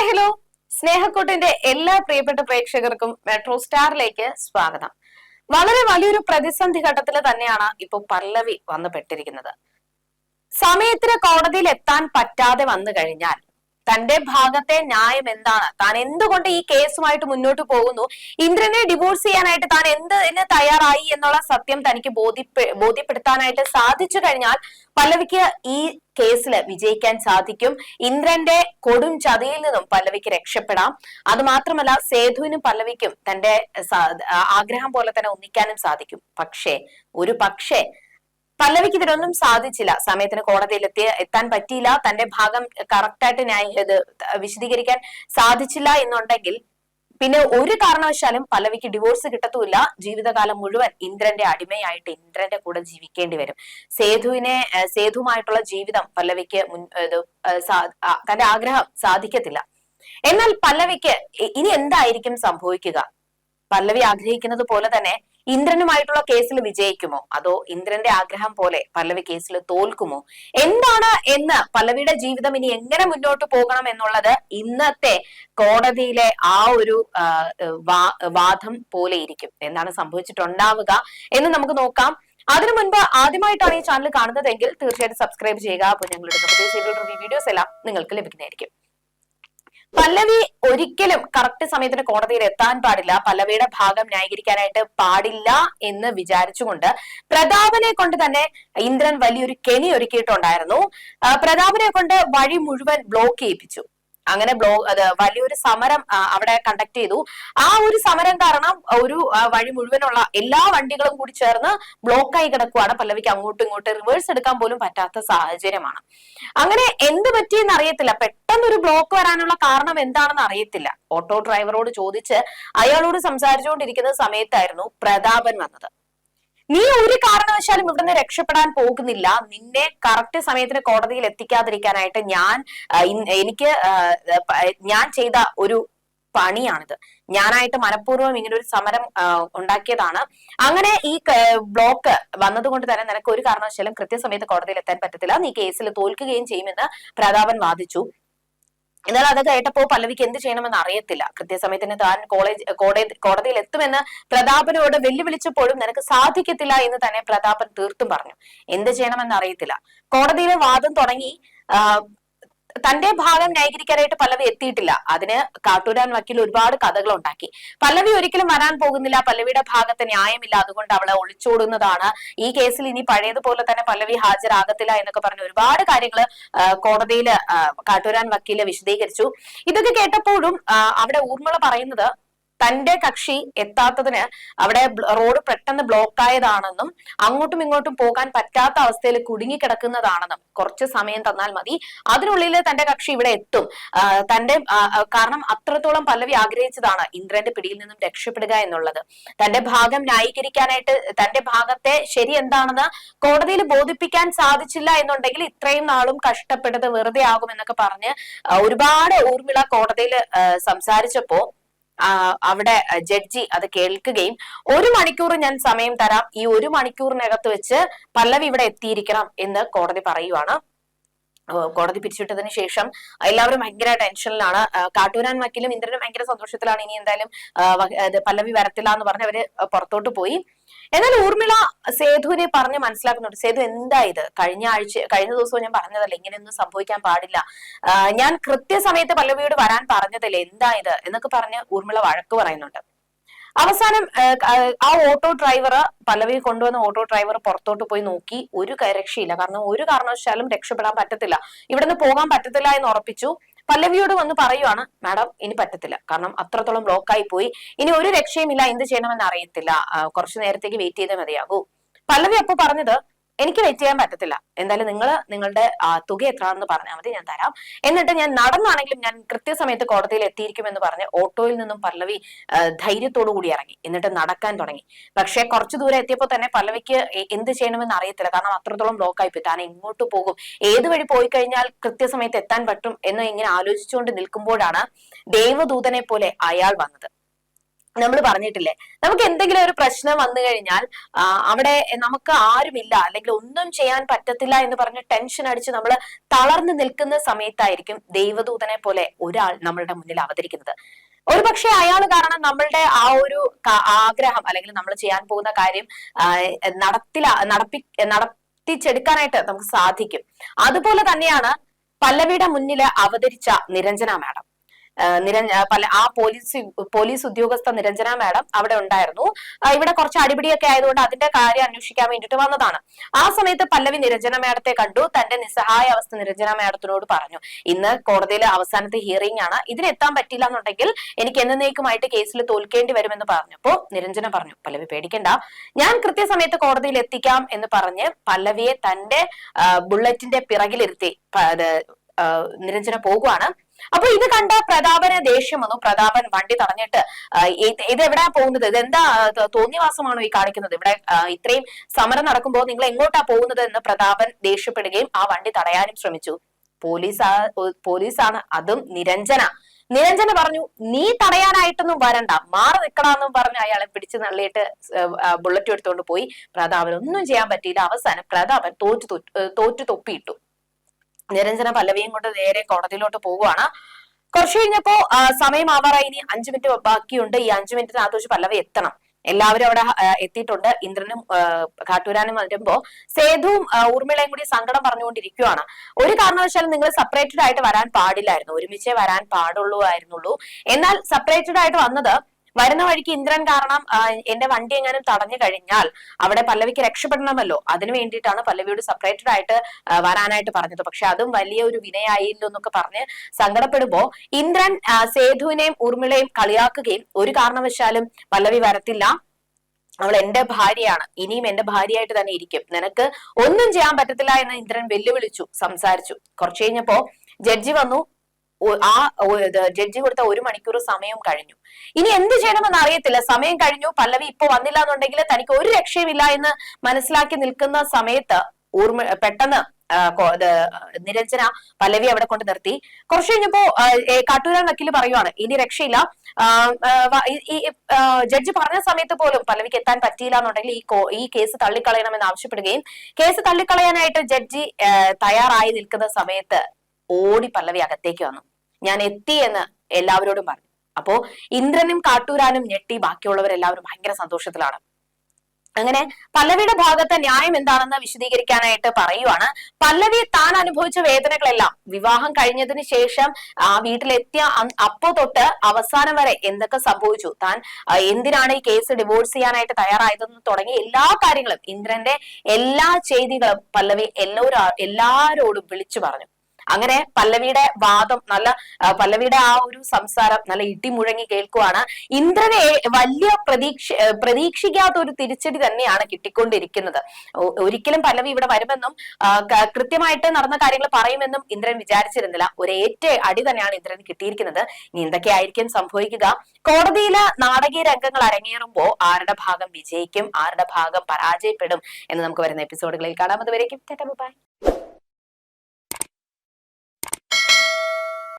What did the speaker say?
Hi hello സ്നേഹക്കൂട്ടിന്റെ എല്ലാ പ്രിയപ്പെട്ട പ്രേക്ഷകർക്കും മെട്രോ സ്റ്റാറിലേക്ക് സ്വാഗതം. വളരെ വലിയൊരു പ്രതിസന്ധി ഘട്ടത്തിൽ തന്നെയാണ് ഇപ്പൊ പല്ലവി വന്നു പെട്ടിരിക്കുന്നത് സമയത്തിന് കോടതിയിൽ എത്താൻ പറ്റാതെ വന്നു കഴിഞ്ഞാൽ തന്റെ ഭാഗത്തെ ന്യായം എന്താണ്? താൻ എന്തുകൊണ്ട് ഈ കേസുമായിട്ട് മുന്നോട്ട് പോകുന്നു? ഇന്ദ്രനെ ഡിവോഴ്സ് ചെയ്യാനായിട്ട് താൻ എന്തിന് തയ്യാറായി എന്നുള്ള സത്യം തനിക്ക് ബോധ്യപ്പെ ബോധ്യപ്പെടുത്താനായിട്ട് സാധിച്ചു കഴിഞ്ഞാൽ പല്ലവിക്ക് ഈ കേസിൽ വിജയിക്കാൻ സാധിക്കും. ഇന്ദ്രന്റെ കൊടും ചതിയിൽ നിന്നും പല്ലവിക്ക് രക്ഷപ്പെടാം. അത് മാത്രമല്ല സേതുവിനും പല്ലവിക്കും തന്റെ ആഗ്രഹം പോലെ തന്നെ ഒന്നിക്കാനും സാധിക്കും. പക്ഷേ ഒരു പക്ഷേ പല്ലവിക്ക് ഇതിനൊന്നും സാധിച്ചില്ല. സമയത്തിന് കോടതിയിൽ എത്തി എത്താൻ പറ്റിയില്ല. തന്റെ ഭാഗം കറക്റ്റായിട്ട് ന്യായ ഇത് വിശദീകരിക്കാൻ സാധിച്ചില്ല എന്നുണ്ടെങ്കിൽ പിന്നെ ഒരു കാരണവശാലും പല്ലവിക്ക് ഡിവോഴ്സ് കിട്ടത്തുമില്ല. ജീവിതകാലം മുഴുവൻ ഇന്ദ്രന്റെ അടിമയായിട്ട് ഇന്ദ്രന്റെ കൂടെ ജീവിക്കേണ്ടി വരും. സേതുവിനെ സേതുമായിട്ടുള്ള ജീവിതം പല്ലവിക്ക് മുൻ തന്റെ ആഗ്രഹം സാധിക്കത്തില്ല. എന്നാൽ പല്ലവിക്ക് ഇനി എന്തായിരിക്കും സംഭവിക്കുക? പല്ലവി ആഗ്രഹിക്കുന്നത് പോലെ തന്നെ ഇന്ദ്രനുമായിട്ടുള്ള കേസിൽ വിജയിക്കുമോ? അതോ ഇന്ദ്രന്റെ ആഗ്രഹം പോലെ പല്ലവി കേസിൽ തോൽക്കുമോ? എന്താണ് എന്ന് പല്ലവിയുടെ ജീവിതം ഇനി എങ്ങനെ മുന്നോട്ട് പോകണം എന്നുള്ളത് ഇന്നത്തെ കോടതിയിലെ ആ ഒരു വാദം പോലെ ഇരിക്കും. എന്താണ് സംഭവിച്ചിട്ടുണ്ടാവുക എന്ന് നമുക്ക് നോക്കാം. അതിനു മുൻപ് ആദ്യമായിട്ടാണ് ഈ ചാനൽ കാണുന്നതെങ്കിൽ തീർച്ചയായിട്ടും സബ്സ്ക്രൈബ് ചെയ്യുക. അപ്പോൾ ഞങ്ങളുടെ റിവ്യൂ വീഡിയോസ് എല്ലാം നിങ്ങൾക്ക് ലഭിക്കുന്നതായിരിക്കും. പല്ലവി ഒരിക്കലും കറക്റ്റ് സമയത്തിന് കോടതിയിൽ എത്താൻ പാടില്ല. പല്ലവിയുടെ ഭാഗം ന്യായീകരിക്കാനായിട്ട് പാടില്ല എന്ന് വിചാരിച്ചുകൊണ്ട് പ്രതാപനെ കൊണ്ട് തന്നെ ഇന്ദ്രൻ വലിയൊരു കെണി ഒരുക്കിയിട്ടുണ്ടായിരുന്നു. പ്രതാപനെ കൊണ്ട് വഴി മുഴുവൻ ബ്ലോക്ക് ചെയ്യിപ്പിച്ചു. അങ്ങനെ ബ്ലോ വലിയൊരു സമരം അവിടെ കണ്ടക്ട് ചെയ്തു. ആ ഒരു സമരം കാരണം ഒരു വഴി മുഴുവനുള്ള എല്ലാ വണ്ടികളും കൂടി ചേർന്ന് ബ്ലോക്കായി കിടക്കുവാണ് പല്ലവിക്ക് അങ്ങോട്ടും ഇങ്ങോട്ടും. റിവേഴ്സ് എടുക്കാൻ പോലും പറ്റാത്ത സാഹചര്യമാണ്. അങ്ങനെ എന്ത് പറ്റിയെന്ന് അറിയത്തില്ല. പെട്ടെന്ന് ഒരു ബ്ലോക്ക് വരാനുള്ള കാരണം എന്താണെന്ന് അറിയത്തില്ല. ഓട്ടോ ഡ്രൈവറോട് ചോദിച്ച് അയാളോട് സംസാരിച്ചുകൊണ്ടിരിക്കുന്ന സമയത്തായിരുന്നു പ്രതാപൻ വന്നത്. നീ ഒരു കാരണവശാലും ഇവിടുന്ന് രക്ഷപ്പെടാൻ പോകുന്നില്ല. നിന്നെ കറക്റ്റ് സമയത്തിന് കോടതിയിൽ എത്തിക്കാതിരിക്കാനായിട്ട് ഞാൻ എനിക്ക് ഞാൻ ചെയ്ത ഒരു പണിയാണിത്. ഞാനായിട്ട് മനഃപൂർവം ഇങ്ങനെ ഒരു സമരം ഉണ്ടാക്കിയതാണ്. അങ്ങനെ ഈ ബ്ലോക്ക് വന്നതുകൊണ്ട് തന്നെ നിനക്ക് ഒരു കാരണവശാലും കൃത്യസമയത്ത് കോടതിയിൽ എത്താൻ പറ്റത്തില്ല. നീ കേസിൽ തോൽക്കുകയും ചെയ്യുമെന്ന് പ്രതാപൻ വാദിച്ചു. എന്നാൽ അത് കേട്ടപ്പോ പല്ലവിക്ക് എന്ത് ചെയ്യണമെന്ന് അറിയത്തില്ല. കൃത്യസമയത്തിന് താൻ കോളേജ് കോടതി കോടതിയിൽ എത്തുമെന്ന് പ്രതാപനോട് വെല്ലുവിളിച്ചപ്പോഴും നിനക്ക് സാധിക്കത്തില്ല എന്ന് തന്നെ പ്രതാപൻ തീർത്തും പറഞ്ഞു. എന്ത് ചെയ്യണമെന്ന് അറിയത്തില്ല. കോടതിയിലെ വാദം തുടങ്ങി തന്റെ ഭാഗം ന്യായീകരിക്കാനായിട്ട് പല്ലവി എത്തിയിട്ടില്ല. അതിന് കാട്ടൂരാൻ വക്കീൽ ഒരുപാട് കഥകൾ ഉണ്ടാക്കി പല്ലവി ഒരിക്കലും വരാൻ പോകുന്നില്ല. പല്ലവിയുടെ ഭാഗത്ത് ന്യായമില്ല. അതുകൊണ്ട് അവളെ ഒളിച്ചോടുന്നതാണ്. ഈ കേസിൽ ഇനി പഴയതുപോലെ തന്നെ പല്ലവി ഹാജരാകത്തില്ല എന്നൊക്കെ പറഞ്ഞ് ഒരുപാട് കാര്യങ്ങൾ കോടതിയിൽ കാട്ടൂരാൻ വക്കീൽ വിശദീകരിച്ചു. ഇതൊക്കെ കേട്ടപ്പോഴും അവിടെ ഊർമിള പറയുന്നത് തന്റെ കക്ഷി എത്താത്തതിന് അവിടെ റോഡ് പെട്ടെന്ന് ബ്ലോക്ക് ആയതാണെന്നും അങ്ങോട്ടും ഇങ്ങോട്ടും പോകാൻ പറ്റാത്ത അവസ്ഥയിൽ കുടുങ്ങിക്കിടക്കുന്നതാണെന്നും കുറച്ച് സമയം തന്നാൽ മതി. അതിനുള്ളിൽ തന്റെ കക്ഷി ഇവിടെ എത്തും. തന്റെ കാരണം അത്രത്തോളം പല്ലവി ആഗ്രഹിച്ചതാണ് ഇന്ദ്രന്റെ പിടിയിൽ നിന്നും രക്ഷപ്പെടുക എന്നുള്ളത്. തന്റെ ഭാഗം ന്യായീകരിക്കാനായിട്ട് തന്റെ ഭാഗത്തെ ശരി എന്താണെന്ന് കോടതിയിൽ ബോധിപ്പിക്കാൻ സാധിച്ചില്ല എന്നുണ്ടെങ്കിൽ ഇത്രയും നാളും കഷ്ടപ്പെട്ടത് വെറുതെ ആകുമെന്നൊക്കെ പറഞ്ഞ് ആ, ഒരുപാട് ഊർമിള കോടതിയിൽ സംസാരിച്ചപ്പോ അവിടെ ജഡ്ജി അത് കേൾക്കുകയും ഒരു മണിക്കൂർ ഞാൻ സമയം തരാം. ഈ ഒരു മണിക്കൂറിനകത്ത് വെച്ച് പല്ലവി ഇവിടെ എത്തിയിരിക്കണം എന്ന് കോടതി പറയുവാണ്. കോടതി പിരിച്ചുവിട്ടതിന് ശേഷം എല്ലാവരും ഭയങ്കര ടെൻഷനിലാണ്. കാട്ടൂരാൻ വക്കീലും ഇന്ദ്രനും ഭയങ്കര സന്തോഷത്തിലാണ് ഇനി എന്തായാലും പല്ലവി വരത്തില്ല എന്ന് പറഞ്ഞ് അവർ പുറത്തോട്ട് പോയി. എന്നാൽ ഊർമിള സേതുവിനെ പറഞ്ഞ് മനസ്സിലാക്കുന്നുണ്ട്. സേതു എന്താ ഇത്? കഴിഞ്ഞ ആഴ്ച കഴിഞ്ഞ ദിവസവും ഞാൻ പറഞ്ഞതല്ലേ ഇങ്ങനെയൊന്നും സംഭവിക്കാൻ പാടില്ല. ഞാൻ കൃത്യസമയത്ത് പല്ലവിയോട് വരാൻ പറഞ്ഞതല്ലേ എന്താ ഇത്? എന്നൊക്കെ പറഞ്ഞ് ഊർമിള വഴക്ക് പറയുന്നുണ്ട്. അവസാനം ആ, ഓട്ടോ ഡ്രൈവർ പല്ലവി കൊണ്ടുവന്ന ഓട്ടോ ഡ്രൈവർ പുറത്തോട്ട് പോയി നോക്കി. ഒരു രക്ഷയില്ല കാരണം ഒരു കാരണവശാലും രക്ഷപ്പെടാൻ പറ്റത്തില്ല. ഇവിടുന്ന് പോകാൻ പറ്റത്തില്ല എന്ന് ഉറപ്പിച്ചു. പല്ലവിയോട് വന്ന് പറയുവാണ് മാഡം ഇനി പറ്റത്തില്ല. കാരണം അത്രത്തോളം ബ്ലോക്കായി പോയി. ഇനി ഒരു രക്ഷയുമില്ല. എന്ത് ചെയ്യണമെന്ന് അറിയത്തില്ല. കുറച്ചു നേരത്തേക്ക് വെയിറ്റ് ചെയ്തേ മതിയാകൂ. പല്ലവി അപ്പൊ പറഞ്ഞത് എനിക്ക് വെയിറ്റ് ചെയ്യാൻ പറ്റത്തില്ല. എന്തായാലും നിങ്ങൾ നിങ്ങളുടെ തുക എത്രയാണെന്ന് പറഞ്ഞാൽ മതി ഞാൻ തരാം. എന്നിട്ട് ഞാൻ നടന്നാണെങ്കിലും ഞാൻ കൃത്യസമയത്ത് കോടതിയിൽ എത്തിയിരിക്കുമെന്ന് പറഞ്ഞ് ഓട്ടോയിൽ നിന്നും പല്ലവി ധൈര്യത്തോടു കൂടി ഇറങ്ങി. എന്നിട്ട് നടക്കാൻ തുടങ്ങി. പക്ഷേ കുറച്ചു ദൂരം എത്തിയപ്പോൾ തന്നെ പല്ലവിക്ക് എന്ത് ചെയ്യണമെന്ന് അറിയത്തില്ല. കാരണം അത്രത്തോളം ബ്ലോക്ക് ആയിപ്പോയി താൻ എങ്ങോട്ട് പോകും? ഏത് വഴി പോയി കഴിഞ്ഞാൽ കൃത്യസമയത്ത് എത്താൻ പറ്റും എന്ന് ഇങ്ങനെ ആലോചിച്ചുകൊണ്ട് നിൽക്കുമ്പോഴാണ് ദേവദൂതനെ പോലെ അയാൾ വന്നത്. നമ്മൾ പറഞ്ഞിട്ടില്ലേ? നമുക്ക് എന്തെങ്കിലും ഒരു പ്രശ്നം വന്നു കഴിഞ്ഞാൽ അവിടെ നമുക്ക് ആരുമില്ല അല്ലെങ്കിൽ ഒന്നും ചെയ്യാൻ പറ്റത്തില്ല എന്ന് പറഞ്ഞ് ടെൻഷൻ അടിച്ച് നമ്മൾ തളർന്നു നിൽക്കുന്ന സമയത്തായിരിക്കും ദൈവദൂതനെ പോലെ ഒരാൾ നമ്മളുടെ മുന്നിൽ അവതരിക്കുന്നത്. ഒരു പക്ഷെ അയാൾ കാരണം നമ്മളുടെ ആ ഒരു ആഗ്രഹം അല്ലെങ്കിൽ നമ്മൾ ചെയ്യാൻ പോകുന്ന കാര്യം നടത്തില നടപ്പി നടത്തിച്ചെടുക്കാനായിട്ട് നമുക്ക് സാധിക്കും. അതുപോലെ തന്നെയാണ് പല്ലവിയുടെ മുന്നിൽ അവതരിച്ച നിരഞ്ജന മാഡം. നിരഞ്ജ പല ആ പോലീസ് പോലീസ് ഉദ്യോഗസ്ഥ നിരഞ്ജന മാഡം അവിടെ ഉണ്ടായിരുന്നു. ഇവിടെ കുറച്ച് അടിപിടിയൊക്കെ ആയതുകൊണ്ട് അതിന്റെ കാര്യം അന്വേഷിക്കാൻ വേണ്ടിയിട്ട് വന്നതാണ്. ആ സമയത്ത് പല്ലവി നിരഞ്ജന മാഡത്തെ കണ്ടു. തന്റെ നിസ്സഹായ അവസ്ഥ നിരഞ്ജന മാഡത്തിനോട് പറഞ്ഞു. ഇന്ന് കോടതിയിലെ അവസാനത്തെ ഹിയറിംഗ് ആണ്. ഇതിനെത്താൻ പറ്റില്ല എന്നുണ്ടെങ്കിൽ എനിക്ക് എന്നേക്കുമായിട്ട് കേസിൽ തോൽക്കേണ്ടി വരുമെന്ന് പറഞ്ഞപ്പോ നിരഞ്ജന പറഞ്ഞു പല്ലവി പേടിക്കണ്ട. ഞാൻ കൃത്യസമയത്ത് കോടതിയിൽ എത്തിക്കാം എന്ന് പറഞ്ഞ് പല്ലവിയെ തന്റെ ബുള്ളറ്റിന്റെ പിറകിലിരുത്തി നിരഞ്ജന പോകുവാണ്. അപ്പൊ ഇത് കണ്ട പ്രതാപന് ദേഷ്യം വന്നു. പ്രതാപൻ വണ്ടി തടഞ്ഞിട്ട് ഇത് എവിടെയാ പോകുന്നത്? ഇത് എന്താ തോന്നിവാസമാണോ ഈ കാണിക്കുന്നത്? ഇവിടെ ഇത്രയും സമരം നടക്കുമ്പോൾ നിങ്ങൾ എങ്ങോട്ടാ പോകുന്നത് എന്ന് പ്രതാപൻ ദേഷ്യപ്പെടുകയും ആ വണ്ടി തടയാനും ശ്രമിച്ചു. പോലീസ് പോലീസാണ് അതും നിരഞ്ജന. നിരഞ്ജന പറഞ്ഞു നീ തടയാനായിട്ടൊന്നും വരണ്ട. മാറി നിൽക്കണമെന്നും പറഞ്ഞ് അയാളെ പിടിച്ചു നള്ളിയിട്ട് ബുള്ളറ്റ് എടുത്തുകൊണ്ട് പോയി. പ്രതാപൻ ഒന്നും ചെയ്യാൻ പറ്റിയില്ല. അവസാനം പ്രതാപൻ തോറ്റു തോറ്റു തൊപ്പിയിട്ടു. നിരഞ്ജന പല്ലവിയും കൊണ്ട് നേരെ കോടതിയിലോട്ട് പോവുകയാണ്. കുറച്ചു കഴിഞ്ഞപ്പോ സമയം ആവാറായി. ഇനി അഞ്ചു മിനിറ്റ് ബാക്കിയുണ്ട്. ഈ അഞ്ചു മിനിറ്റിനകത്ത് വെച്ച് പല്ലവി എത്തണം. എല്ലാവരും അവിടെ എത്തിയിട്ടുണ്ട്. ഇന്ദ്രനും കാട്ടൂരാനും വരുമ്പോ സേതുവും ഊർമിളയും കൂടി സങ്കടം പറഞ്ഞുകൊണ്ടിരിക്കുകയാണ് ഒരു കാരണവശാലും നിങ്ങൾ സെപ്പറേറ്റഡ് ആയിട്ട് വരാൻ പാടില്ലായിരുന്നു. ഒരുമിച്ചേ വരാൻ പാടുള്ളൂ ആയിരുന്നുള്ളൂ. എന്നാൽ സെപ്പറേറ്റഡ് ആയിട്ട് വന്നത് വരുന്ന വഴിക്ക് ഇന്ദ്രൻ കാരണം എന്റെ വണ്ടി എങ്ങാനും തടഞ്ഞു കഴിഞ്ഞാൽ അവിടെ പല്ലവിക്ക് രക്ഷപ്പെടണമല്ലോ. അതിനു വേണ്ടിയിട്ടാണ് പല്ലവിയോട് സെപ്പറേറ്റഡ് ആയിട്ട് വരാനായിട്ട് പറഞ്ഞത്. പക്ഷെ അതും വലിയ ഒരു വിനയായില്ലോ എന്നൊക്കെ പറഞ്ഞ് സങ്കടപ്പെടുമ്പോ ഇന്ദ്രൻ സേതുവിനെയും ഊർമിളയും കളിയാക്കുകയും ഒരു കാരണവശാലും പല്ലവി വരത്തില്ല. അവൾ എന്റെ ഭാര്യയാണ്. ഇനിയും എന്റെ ഭാര്യയായിട്ട് തന്നെ ഇരിക്കും. നിനക്ക് ഒന്നും ചെയ്യാൻ പറ്റത്തില്ല എന്ന് ഇന്ദ്രൻ വെല്ലുവിളിച്ചു സംസാരിച്ചു. കുറച്ചു കഴിഞ്ഞപ്പോ ജഡ്ജി വന്നു. ആ ജഡ്ജി കൊടുത്ത ഒരു മണിക്കൂർ സമയം കഴിഞ്ഞു. ഇനി എന്ത് ചെയ്യണമെന്ന് അറിയത്തില്ല. സമയം കഴിഞ്ഞു. പല്ലവി ഇപ്പൊ വന്നില്ല എന്നുണ്ടെങ്കിൽ തനിക്ക് ഒരു രക്ഷയുമില്ല എന്ന് മനസ്സിലാക്കി നിൽക്കുന്ന സമയത്ത് ഊർമ പെട്ടെന്ന് നിരഞ്ജന പല്ലവി അവിടെ കൊണ്ട് നിർത്തി. കുറച്ചു കഴിഞ്ഞപ്പോ കാട്ടൂരാൻ വക്കീൽ പറയുവാണ് ഇനി രക്ഷയില്ല. ജഡ്ജ് പറഞ്ഞ സമയത്ത് പോലും പല്ലവിക്ക് എത്താൻ പറ്റിയില്ല എന്നുണ്ടെങ്കിൽ ഈ ഈ കേസ് തള്ളിക്കളയണമെന്ന് ആവശ്യപ്പെടുകയും കേസ് തള്ളിക്കളയാനായിട്ട് ജഡ്ജി തയ്യാറായി നിൽക്കുന്ന സമയത്ത് ഓടി പല്ലവി അകത്തേക്ക് വന്നു. ഞാൻ എത്തി എന്ന് എല്ലാവരോടും പറഞ്ഞു. അപ്പോ ഇന്ദ്രനും കാട്ടൂരാനും ഞെട്ടി ബാക്കിയുള്ളവരെല്ലാവരും ഭയങ്കര സന്തോഷത്തിലാണ്. അങ്ങനെ പല്ലവിയുടെ ഭാഗത്തെ ന്യായം എന്താണെന്ന് വിശദീകരിക്കാനായിട്ട് പറയുവാണ്. പല്ലവി താൻ അനുഭവിച്ച വേദനകളെല്ലാം വിവാഹം കഴിഞ്ഞതിന് ശേഷം ആ വീട്ടിലെത്തിയ അപ്പോ തൊട്ട് അവസാനം വരെ എന്തൊക്കെ സംഭവിച്ചു? താൻ എന്തിനാണ് ഈ കേസ് ഡിവോഴ്സ് ചെയ്യാനായിട്ട് തയ്യാറായതെന്ന് തുടങ്ങി എല്ലാ കാര്യങ്ങളും ഇന്ദ്രന്റെ എല്ലാ ചെയ്തികളും പല്ലവി എല്ലാവരും എല്ലാരോടും വിളിച്ചു പറഞ്ഞു. അങ്ങനെ പല്ലവിയുടെ വാദം നല്ല പല്ലവിയുടെ ആ ഒരു സംസാരം നല്ല ഇടിമുഴങ്ങി കേൾക്കുവാണ്. ഇന്ദ്രനെ വലിയ പ്രതീക്ഷ പ്രതീക്ഷിക്കാത്ത ഒരു തിരിച്ചടി തന്നെയാണ് കിട്ടിക്കൊണ്ടിരിക്കുന്നത്. ഒരിക്കലും പല്ലവി ഇവിടെ വരുമെന്നും കൃത്യമായിട്ട് നടന്ന കാര്യങ്ങൾ പറയുമെന്നും ഇന്ദ്രൻ വിചാരിച്ചിരുന്നില്ല. ഒരു ഏറ്റ അടി തന്നെയാണ് ഇന്ദ്രൻ കിട്ടിയിരിക്കുന്നത്. ഇനി എന്തൊക്കെയായിരിക്കും സംഭവിക്കുക? കോടതിയിൽ നാടകീയ രംഗങ്ങൾ അരങ്ങേറുമ്പോൾ ആരുടെ ഭാഗം വിജയിക്കും ആരുടെ ഭാഗം പരാജയപ്പെടും എന്ന് നമുക്ക് വരുന്ന എപ്പിസോഡുകളിൽ കാണാം. അതുവരേക്കും ബൈ.